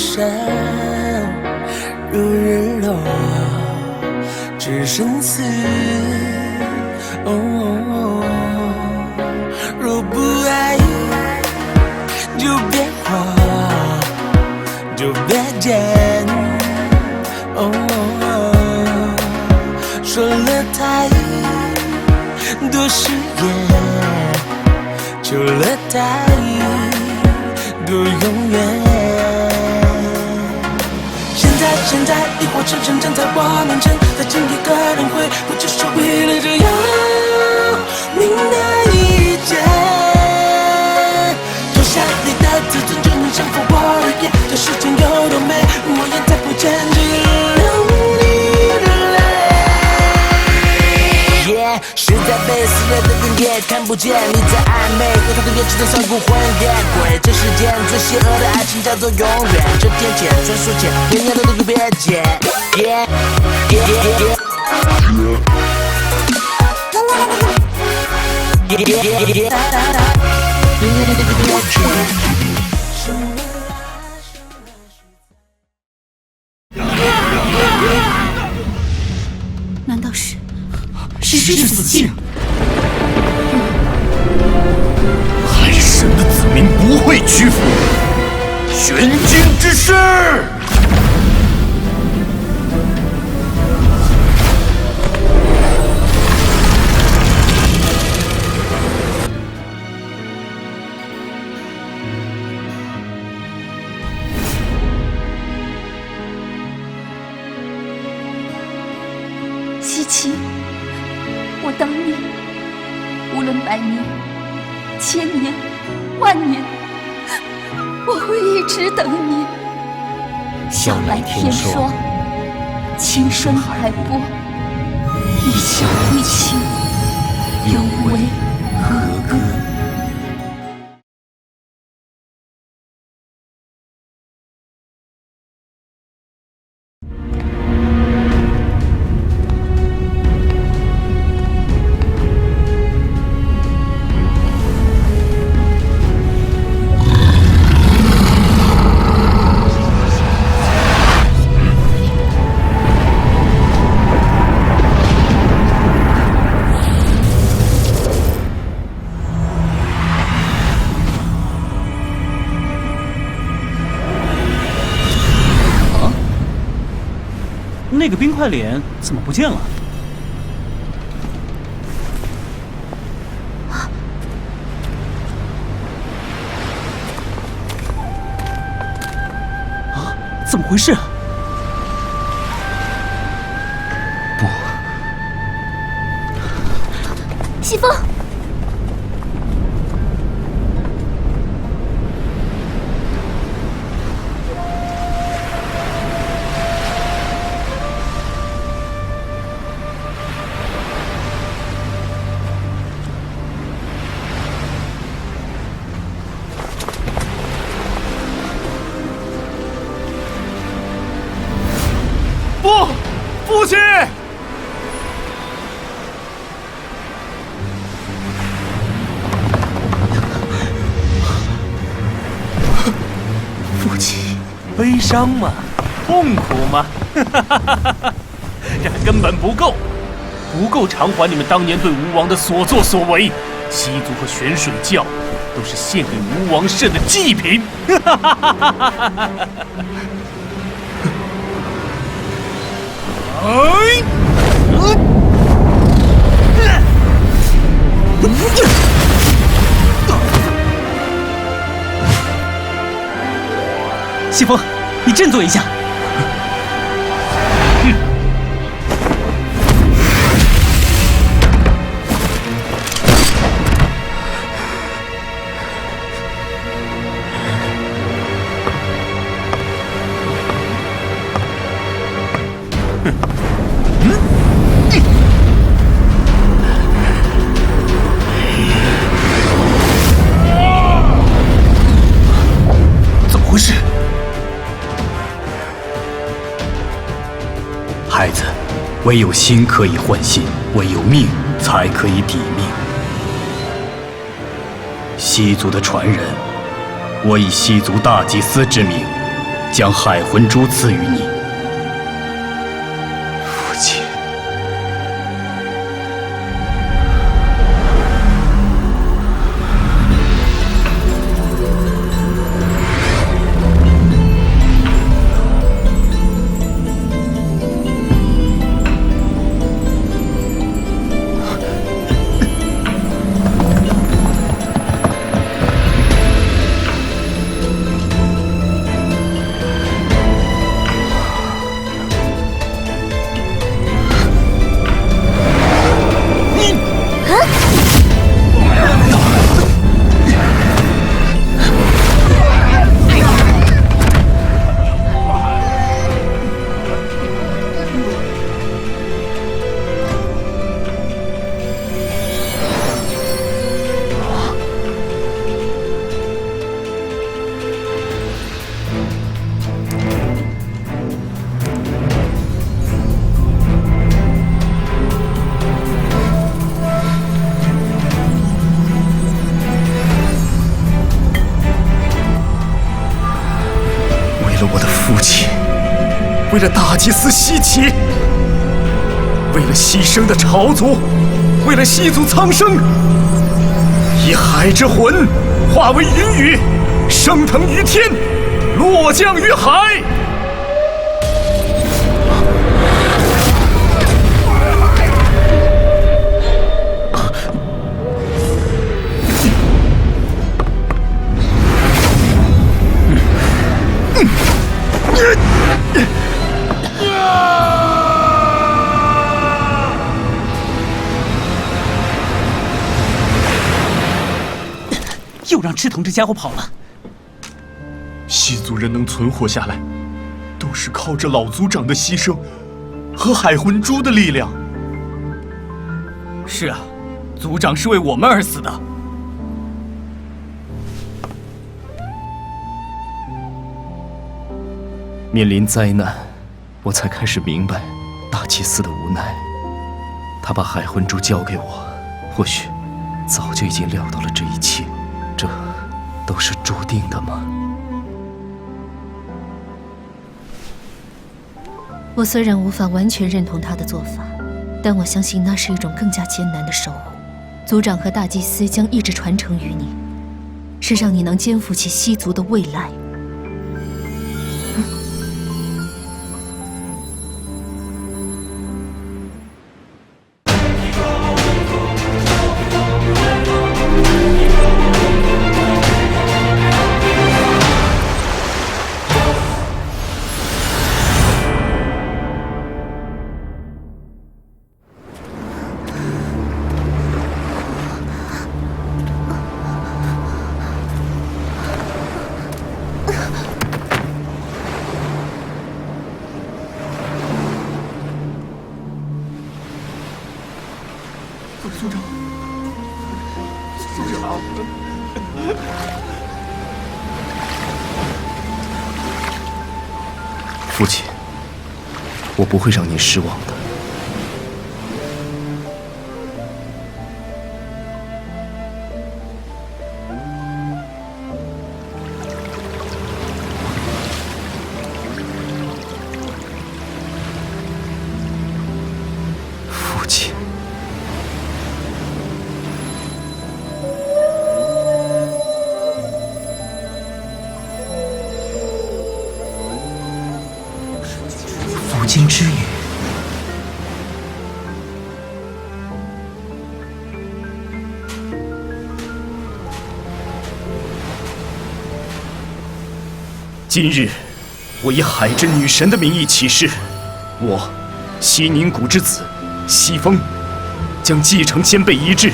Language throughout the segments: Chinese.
山，如日落，只生死。哦，若不爱，就别活，就别见。哦，说了太多誓言，求了太多永远。现在，现在，萤火虫正站在我面前，在今夜的轮回，不就是为了这要命的一劫？脱下你的自尊，就能征服我的眼。这世间有多美，我眼再不见，只留你的泪。Yeah，是在被撕裂的也看不见你在暧昧，有他的眼睛在算孤魂野鬼。这世间最邪恶的爱情叫做永远，这天钱专属钱，年年的都别解。Yeah yeah yeah yeah yeah。难道是是之死境？神的子民不会屈服，玄经之师。生海波，一笑一情，有为和歌。那个冰块脸怎么不见了？啊，怎么回事？不西风，伤吗？痛苦吗？这还根本不够，不够偿还你们当年对吴王的所作所为。西族和玄水教都是献给吴王肾的祭品。哎！西风，振作一下。唯有心可以换心，唯有命才可以抵命。西族的传人，我以西族大祭司之名，将海魂珠赐予你。这大祭司西岐，为了牺牲的朝族，为了西族苍生，以海之魂化为云雨，升腾于天，落降于海。这家伙跑了。西族人能存活下来，都是靠着老族长的牺牲和海魂珠的力量。是啊，族长是为我们而死的。面临灾难，我才开始明白大祭司的无奈。他把海魂珠交给我，或许早就已经料到了这一切。这都是注定的吗？我虽然无法完全认同他的做法，但我相信那是一种更加艰难的守护。族长和大祭司将一直传承于你，是让你能肩负起西族的未来。父亲，我不会让您失望的。今日，我以海之女神的名义起誓，我西宁谷之子西风，将继承先辈遗志，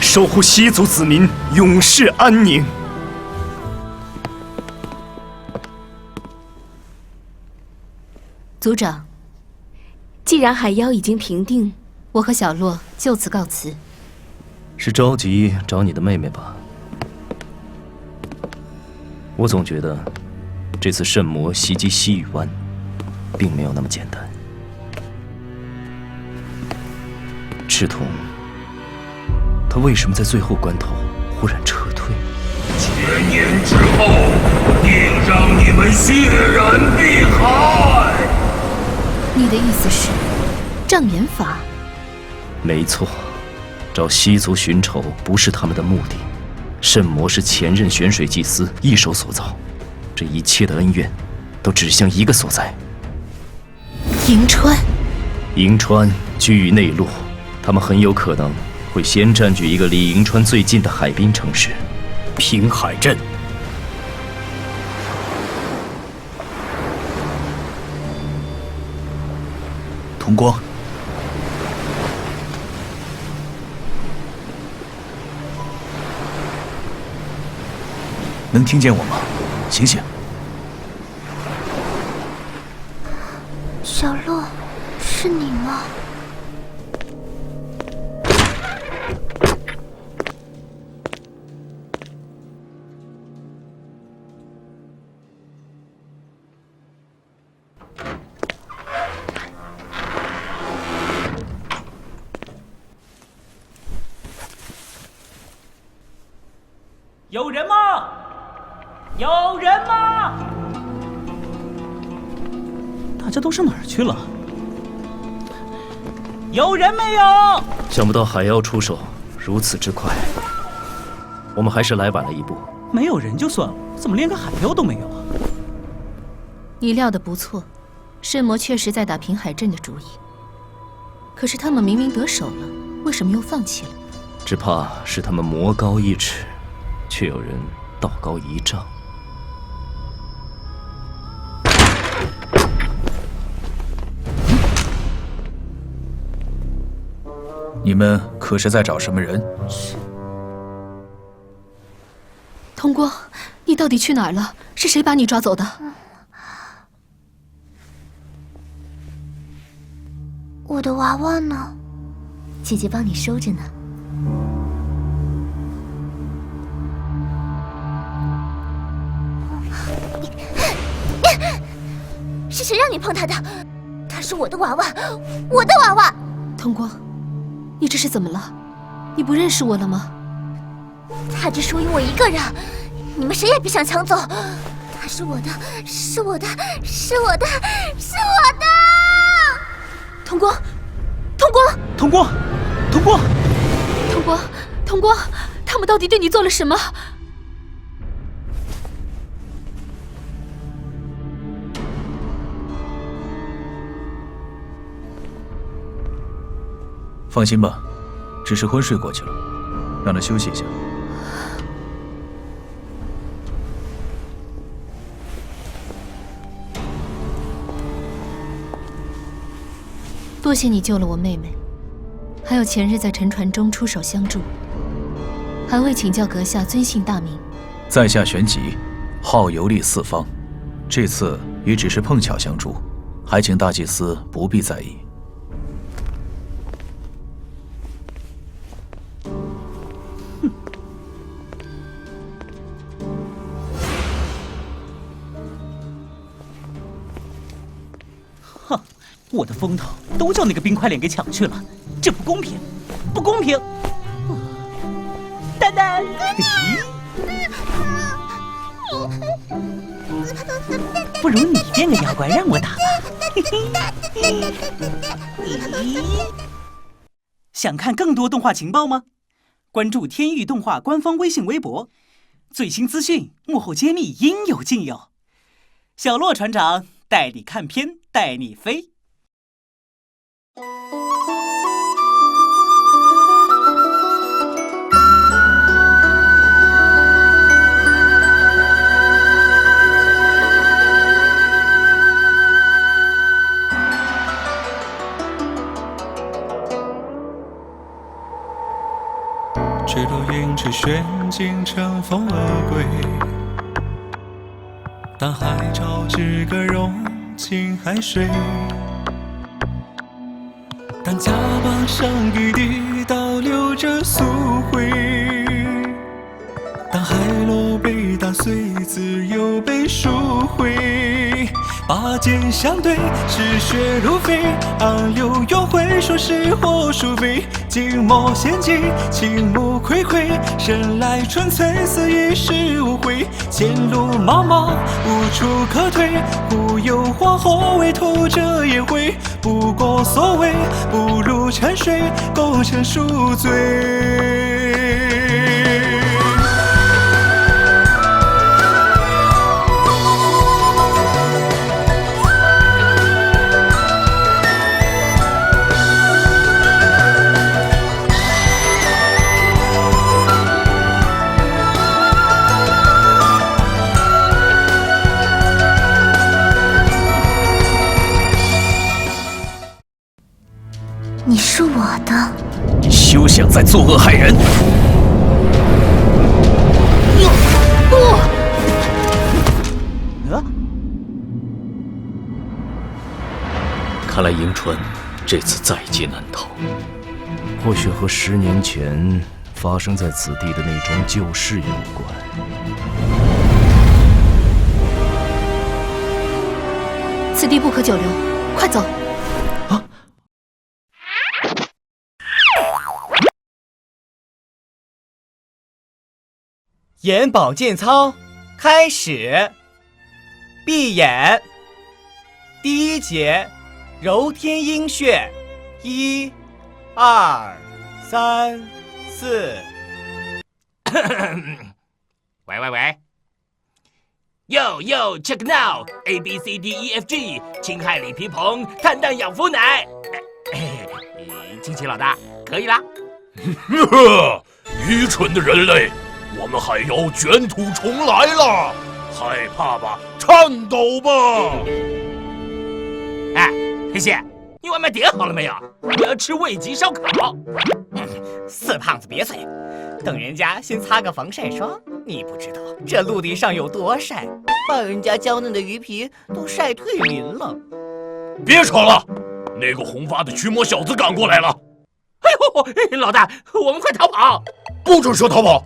守护西族子民永世安宁。族长，既然海妖已经平定，我和小洛就此告辞。是着急找你的妹妹吧？我总觉得，这次圣魔袭击西域湾，并没有那么简单。赤瞳，他为什么在最后关头忽然撤退？千年之后，定让你们血染碧海！你的意思是，障眼法？没错，找西族寻仇不是他们的目的。圣魔是前任玄水祭司一手所造，这一切的恩怨，都指向一个所在——银川。银川居于内陆，他们很有可能会先占据一个离银川最近的海滨城市——平海镇。同光，能听见我吗？醒醒！小洛，是你吗？有人吗？有人吗？大家都上哪儿去了？有人没有？想不到海妖出手如此之快，我们还是来晚了一步。没有人就算了，怎么连个海妖都没有啊？你料的不错，圣魔确实在打平海镇的主意。可是他们明明得手了，为什么又放弃了？只怕是他们魔高一尺，却有人道高一丈。你们可是在找什么人？是。通光，你到底去哪儿了？是谁把你抓走的？我的娃娃呢？姐姐帮你收着呢。是谁让你碰他的？他是我的娃娃，我的娃娃。通光，你这是怎么了？你不认识我了吗？他只属于我一个人，你们谁也别想抢走。他是我的，是我的，是我的，是我的。童光，童光，童光，童光，童光，童光，他们到底对你做了什么？放心吧，只是昏睡过去了，让他休息一下。多谢你救了我妹妹，还有前日在沉船中出手相助。还未请教阁下尊姓大名？在下玄吉，号游历四方，这次也只是碰巧相助，还请大祭司不必在意。我的风头都叫那个冰块脸给抢去了，这不公平，不公平！丹丹，不如你变个妖怪让我打吧。想看更多动画情报吗？关注天域动画官方微信微博，最新资讯、幕后揭秘应有尽有。小洛船长带你看片，带你飞。只落云吹轩尽，乘风而归。当海潮之歌融进海水，上一滴倒流着苏灰，当海螺被打碎，自由被赎回。拔剑相对，嗜血如飞，暗流涌回。会说是火属飞，金墨仙境，青木睽睽，生来纯粹，死亦是无悔。前路茫茫，无处可退，忽有黄河为途者颜回。不过所谓，不如沉睡，功成赎罪。想再作恶害人！呃，看来迎春这次在劫难逃，或许和十年前发生在此地的那桩旧事有关。此地不可久留，快走！眼保健操开始，闭眼。第一节，揉天阴穴，一、二、三、四。喂喂喂，Yo Yo Check Now A B C D E F G，青海里皮蓬碳氮养肤奶。惊奇老大，可以啦。愚蠢的人类！我们海妖卷土重来了，害怕吧，颤抖吧！哎，黑蟹，你外卖点好了没有？我要吃味极烧烤。死胖子别嘴，等人家先擦个防晒霜。你不知道这陆地上有多晒，把人家娇嫩的鱼皮都晒退鳞了。别吵了，那个红发的驱魔小子赶过来了。哎呦，老大，我们快逃跑！不准说逃跑！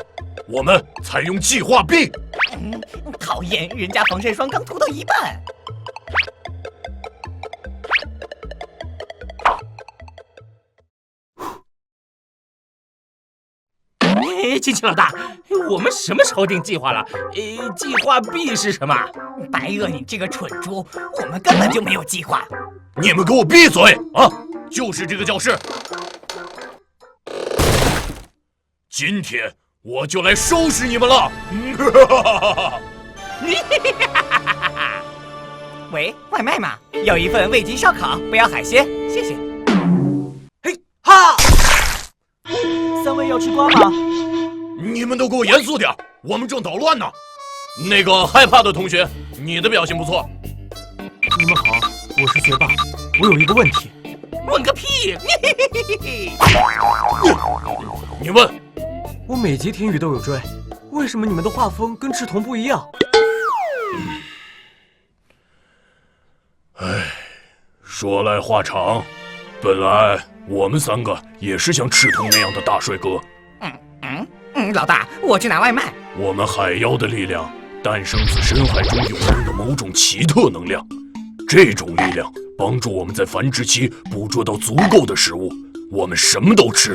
我们采用计划 B。嗯，讨厌，人家防晒霜刚涂到一半。哎，惊奇老大，我们什么时候定计划了？呃，计划 B 是什么？白鳄，你这个蠢猪，我们根本就没有计划。你们给我闭嘴啊！就是这个教室。今天。我就来收拾你们了！喂，外卖吗？要一份味极烧烤，不要海鲜，谢谢。嘿哈！三位要吃瓜吗？你们都给我严肃点，我们正捣乱呢。那个害怕的同学，你的表现不错。你们好，我是学霸，我有一个问题。问个屁！你问。我每集听雨都有追，为什么你们的画风跟赤瞳不一样？哎，说来话长，本来我们三个也是像赤瞳那样的大帅哥。嗯嗯嗯，老大，我去拿外卖。我们海妖的力量诞生自深海中涌动的某种奇特能量，这种力量帮助我们在繁殖期捕捉到足够的食物，我们什么都吃。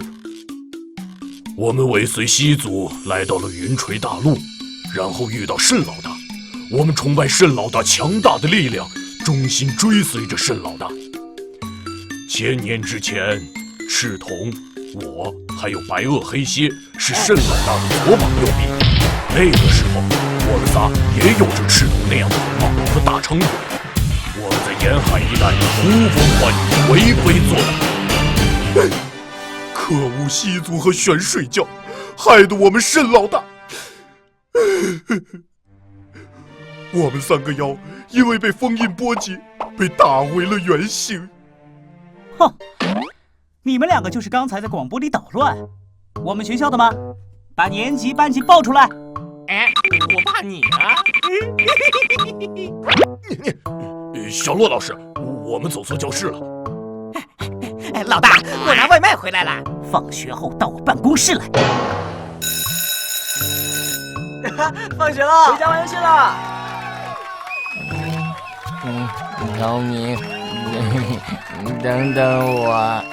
我们尾随西族来到了云垂大陆，然后遇到慎老大。我们崇拜慎老大强大的力量，忠心追随着慎老大。千年之前，赤瞳、我还有白鳄、黑蝎是慎老大的左膀右臂。那个时候，我们仨也有着赤瞳那样的容貌和大长腿。我们在沿海一带呼风唤雨，为非作歹。可恶！西族和玄水教，害得我们沈老大。我们三个妖因为被封印波及，被打回了原形。哼！你们两个就是刚才在广播里捣乱，我们学校的吗？把年级班级报出来！哎，我怕你啊！你 小洛老师，我们走错教室了。老大，我拿外卖回来了。放学后到我办公室来。放学了，回家玩游戏了。嗯，姚明，等等我。